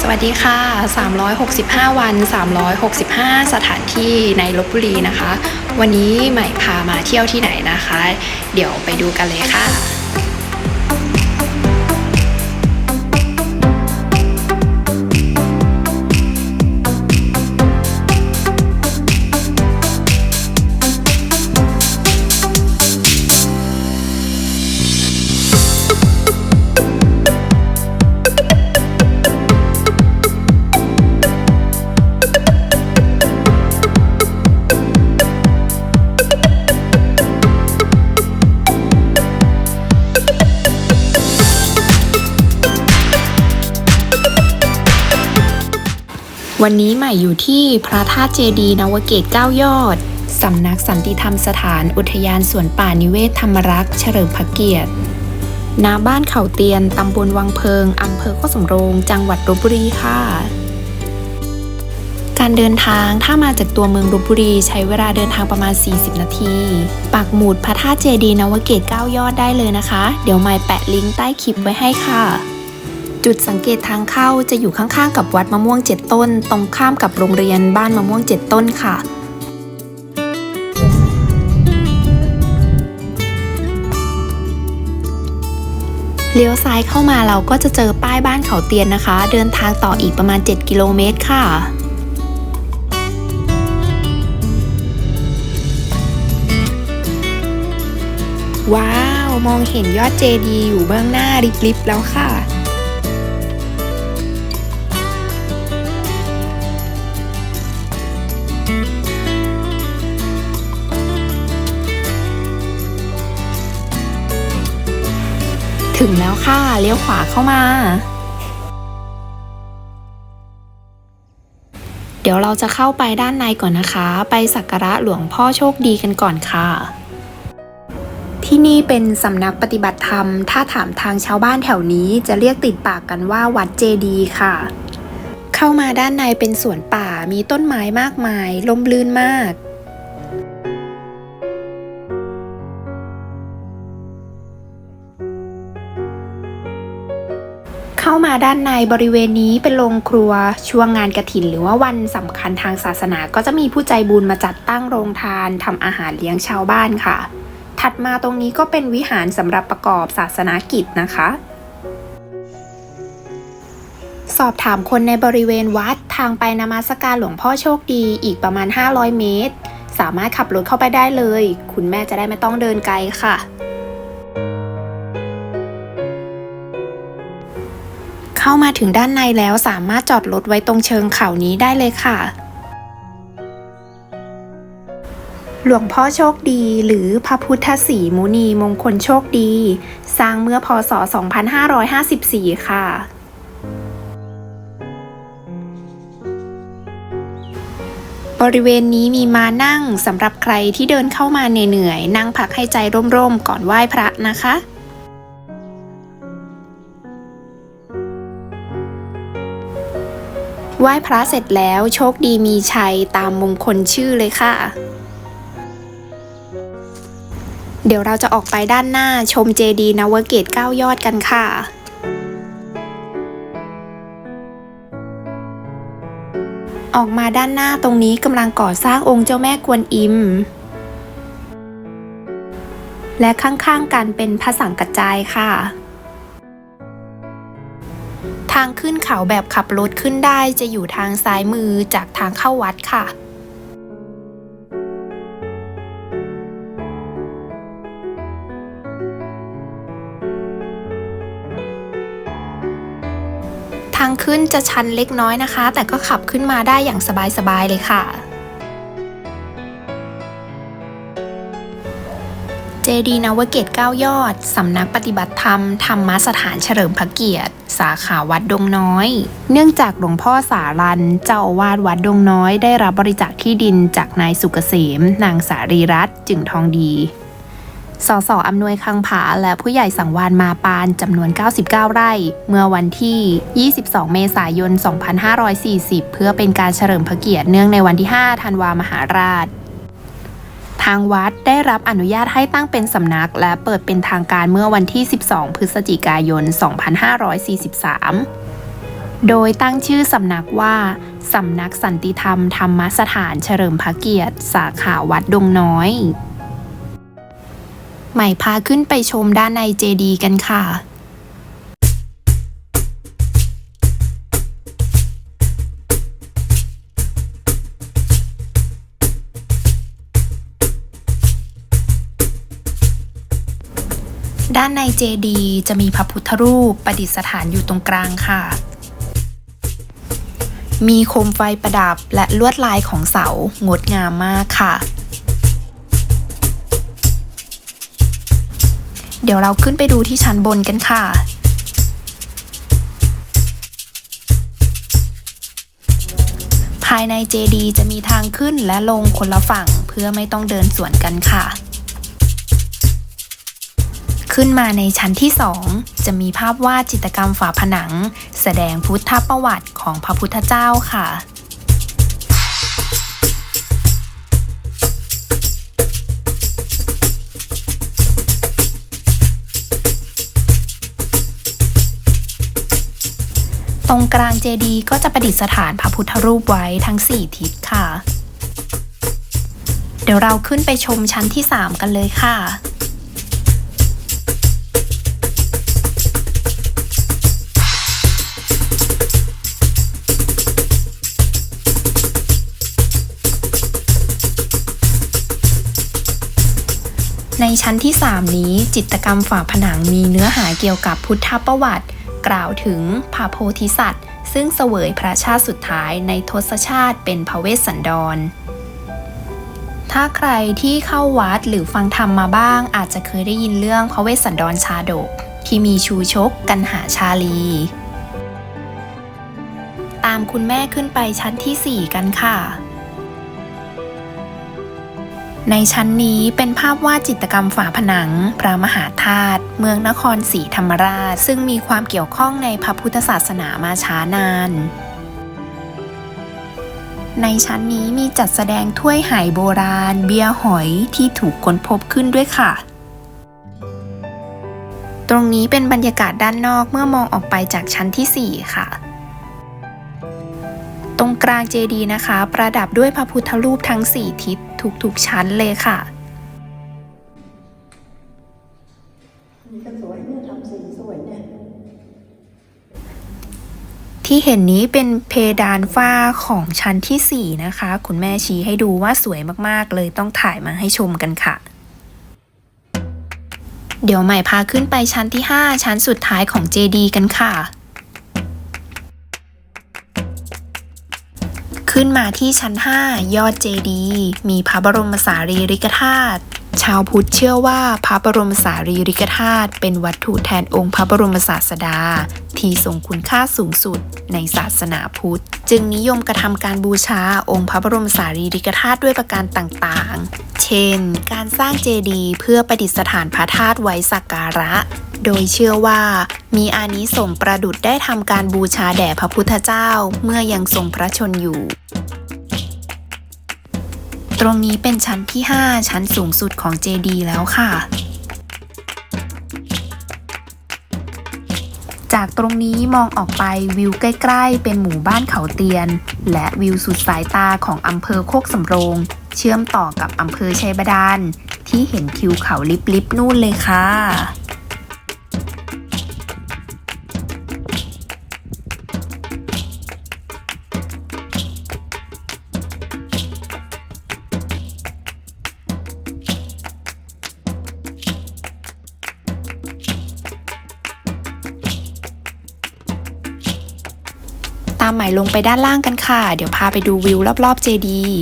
สวัสดีค่ะ 365 วัน 365 สถานที่ในลบบุรีนะคะ วันนี้ใหม่พามาเที่ยวที่ไหนนะคะ เดี๋ยวไปดูกันเลยค่ะ วันนี้ใหม่อยู่ที่พระธาตุเจดีนวเกต 9 ยอด สำนักสันติธรรมสถานอุทยานสวนป่านิเวศธรรมรักษ์เฉลิมพระเกียรติณบ้านเขาเตียน ตำบลวังเพิง อำเภอโคกสำโรง จังหวัดลบบุรีค่ะ การเดินทางถ้ามาจากตัวเมืองลบบุรีใช้เวลาเดินทางประมาณ 40 นาที ปักหมุดพระธาตุเจดีนวเกต 9 ยอดได้เลยนะคะ เดี๋ยวใหม่แปะลิงก์ใต้คลิปไว้ให้ค่ะ จุดสังเกตทางเข้าจะอยู่ข้างๆ กับวัดมะม่วงเจ็ดต้น ตรงข้ามกับโรงเรียนบ้านมะม่วงเจ็ดต้นค่ะเลี้ยวซ้ายเข้ามาเราก็จะเจอป้ายบ้านเขาเตียนนะคะ เดินทางต่ออีกประมาณ 7 กิโลเมตรค่ะ ว้าว มองเห็นยอดเจดีย์อยู่เบื้องหน้าริบๆแล้วค่ะ ถึงแล้วค่ะ เลี้ยวขวาเข้ามา เดี๋ยวเราจะเข้าไปด้านในก่อนนะคะ ไปสักการะหลวงพ่อโชคดีกันก่อนค่ะ ที่นี่เป็นสำนักปฏิบัติธรรม ถ้าถามทางชาวบ้านแถวนี้จะเรียกติดปากกันว่าวัดเจดีค่ะ เข้ามาด้านในเป็นสวนป่ามีต้นไม้มากมายลมลื่นมาก เข้ามาด้านในบริเวณนี้เป็นโรงครัวช่วงงานกระถิน หรือว่าวันสำคัญทางศาสนาก็จะมีผู้ใจบุญมาจัดตั้งโรงทานทำอาหารเลี้ยงชาวบ้านค่ะ ถัดมาตรงนี้ก็เป็นวิหารสำหรับประกอบศาสนากิจนะคะสอบถามคนในบริเวณวัดทางไปนมัสการหลวงพ่อโชคดีอีกประมาณ 500 เมตร สามารถขับรถเข้าไปได้เลย คุณแม่จะได้ไม่ต้องเดินไกลค่ะ เข้ามาถึงด้านในแล้วสามารถจอดรถไว้ตรงเชิงเขานี้ได้เลยค่ะ หลวงพ่อโชคดีหรือพระพุทธศรีมุนีมงคลโชคดี สร้างเมื่อพศ 2554 ค่ะบริเวณนี้มีมานั่งสำหรับใครที่เดินเข้ามาเหนื่อยๆนั่งพักให้ใจร่มๆ ก่อนไหว้พระนะคะ ไหว้พระเสร็จแล้วโชคดีมีชัยตามมงคลชื่อเลยค่ะ เดี๋ยวเราจะออกไปด้านหน้าชมเจดีย์นวเกต9ยอดกันค่ะออกมาด้านหน้าตรงนี้กำลังก่อสร้างองค์เจ้าแม่กวนอิม และข้างๆกันเป็นพระสังกัจจายค่ะางขึ้นเขาแบบขับรถขึ้นได้จะอยู่ทางซ้ายมือจากทางเข้าวัดค่ะทางขึ้นจะชันเล็กน้อยนะคะ แต่ก็ขับขึ้นมาได้อย่างสบายๆเลยค่ะ จดีนวเกต9ยอด สำนักปฏิบัติธรรม ธรรมสถานเฉลิมพระเกียรติ สาขาวัดดงน้อย เนื่องจากหลวงพ่อสารัน เจ้าอาวาสวัดดงน้อย ได้รับบริจาคที่ดินจากนายสุกเกษม นางสารีรัตน์จึงทองดี สสอำนวยคังผาและผู้ใหญ่สังวานมาปานจำนวน 99 ไร่ เมื่อวันที่ 22 เมษายน 2540 เพื่อเป็นการเฉลิมพระเกียรติเนื่องในวันที่ 5 ธันวามหาราชางวัดได้รับอนุญาตให้ตั้งเป็นสำนัก และเปิดเป็นทางการเมื่อวันที่ 12 พฤศจิกายน 2543โดยตั้งชื่อสำนักว่า สำนักสันติธรรมธรรมสถานเฉลิมพระเกียรติ สาขาวัดดงน้อย ใหม่พาขึ้นไปชมด้านในเจดีย์กันค่ะ ด้านในเจดีจะมีพระพุทธรูปประดิษฐานอยู่ตรงกลางค่ะ มีโคมไฟประดับและลวดลายของเสางดงามมากค่ะ เดี๋ยวเราขึ้นไปดูที่ชั้นบนกันค่ะภายในเจดีจะมีทางขึ้นและลงคนละฝั่งเพื่อไม่ต้องเดินสวนกันค่ะ ขึ้นมาในชั้นที่ 2 จะมีภาพวาดจิตรกรรมฝาผนัง แสดงพุทธประวัติของพระพุทธเจ้าค่ะตรงกลางเจดีย์ก็จะประดิษฐานพระพุทธรูปไว้ทั้ง 4 ทิศค่ะ เดี๋ยวเราขึ้นไปชมชั้นที่ 3 กันเลยค่ะ ชั้นที่ 3 นี้จิตกรรมฝาผนังมีเนื้อหาเกี่ยวกับพุทธประวัติ กล่าวถึงพระโพธิสัตว์ ซึ่งเสวยพระชาติสุดท้ายในทศชาติเป็นพระเวสสันดร ถ้าใครที่เข้าวัดหรือฟังธรรมมาบ้าง อาจจะเคยได้ยินเรื่องพระเวสสันดรชาดก ที่มีชูชกกันหาชาลี ตามคุณแม่ขึ้นไปชั้นทีสี่4 กันค่ะ ในชั้นนี้เป็นภาพวาดจิตรกรรมฝาผนัง พระมหาธาตุเมืองนครศรีธรรมราช ซึ่งมีความเกี่ยวข้องในพระพุทธศาสนามาช้านาน ในชั้นนี้มีจัดแสดงถ้วยไหโบราณ เบียร์หอยที่ถูกค้นพบขึ้นด้วยค่ะ ตรงนี้เป็นบรรยากาศด้านนอกเมื่อมองออกไปจากชั้นทีสี่4 ค่ะ ตรงกลางเจดีย์นะคะ ประดับด้วยพระพุทธรูปทั้ง 4 ทิศทุกๆชั้นเลยค่ะนี่ก็สวยเนี่ยทำสีสวยเนี่ยที่เห็นนี้เป็นเพดานฝ้าของชั้นทีสี่ 4 นะคะ คุณแม่ชี้ให้ดูว่าสวยมากๆ เลยต้องถ่ายมาให้ชมกันค่ะ เดี๋ยวใหม่พาขึ้นไปชั้นที่ 5 ชั้นสุดท้ายของเจดีย์กันค่ะ ขึ้นมาที่ชั้น 5 ยอดเจดี มีพระบรมสารีริกธาตุ ชาวพุทธเชื่อว่าพระบรมสารีริกธาตุเป็นวัตถุแทนองค์พระบรมศาสดา ที่ทรงคุณค่าสูงสุดในศาสนาพุทธ จึงนิยมกระทำการบูชาองค์พระบรมสารีริกธาตุด้วยประการต่างๆ เช่น การสร้างเจดีย์เพื่อประดิษฐานพระธาตุไว้สักการะ โดยเชื่อว่ามีอานิสงส์ประดุดได้ทำการบูชาแด่พระพุทธเจ้าเมื่อยังทรงพระชนอยู่ ตรงนี้เป็นชั้นที่ 5 ชั้นสูงสุดของเจดีแล้วค่ะ จากตรงนี้มองออกไปวิวใกล้ ๆ เป็นหมู่บ้านเขาเตียน และวิวสุดสายตาของอำเภอโคกสำโรง เชื่อมต่อกับอำเภอชัยบาดาลที่เห็นทิวเขาลิบๆนู่นเลยค่ะามหมายลงไปด้านล่างกันค่ะ เดี๋ยวพาไปดูวิวรอบๆเจดีย์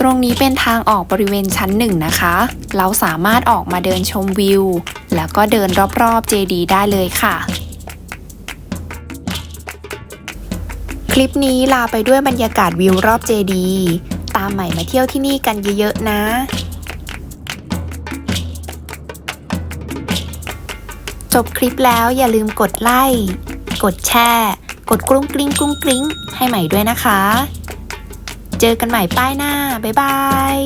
ตรงนี้เป็นทางออกบริเวณชั้นหนึ่งนะคะ เราสามารถออกมาเดินชมวิว แล้วก็เดินรอบๆเจดีย์ได้เลยค่ะ คลิปนี้ลาไปด้วยบรรยากาศวิวรอบเจดีย์ตามใหม่มาเที่ยวที่นี่กันเยอะๆนะ จบคลิปแล้วอย่าลืมกดไลค์กดแชร์กดกรุ้งกริ้งกรุ้งกริ้งให้ใหม่ด้วยนะคะ เจอกันใหม่ป้ายหน้า บ๊ายบาย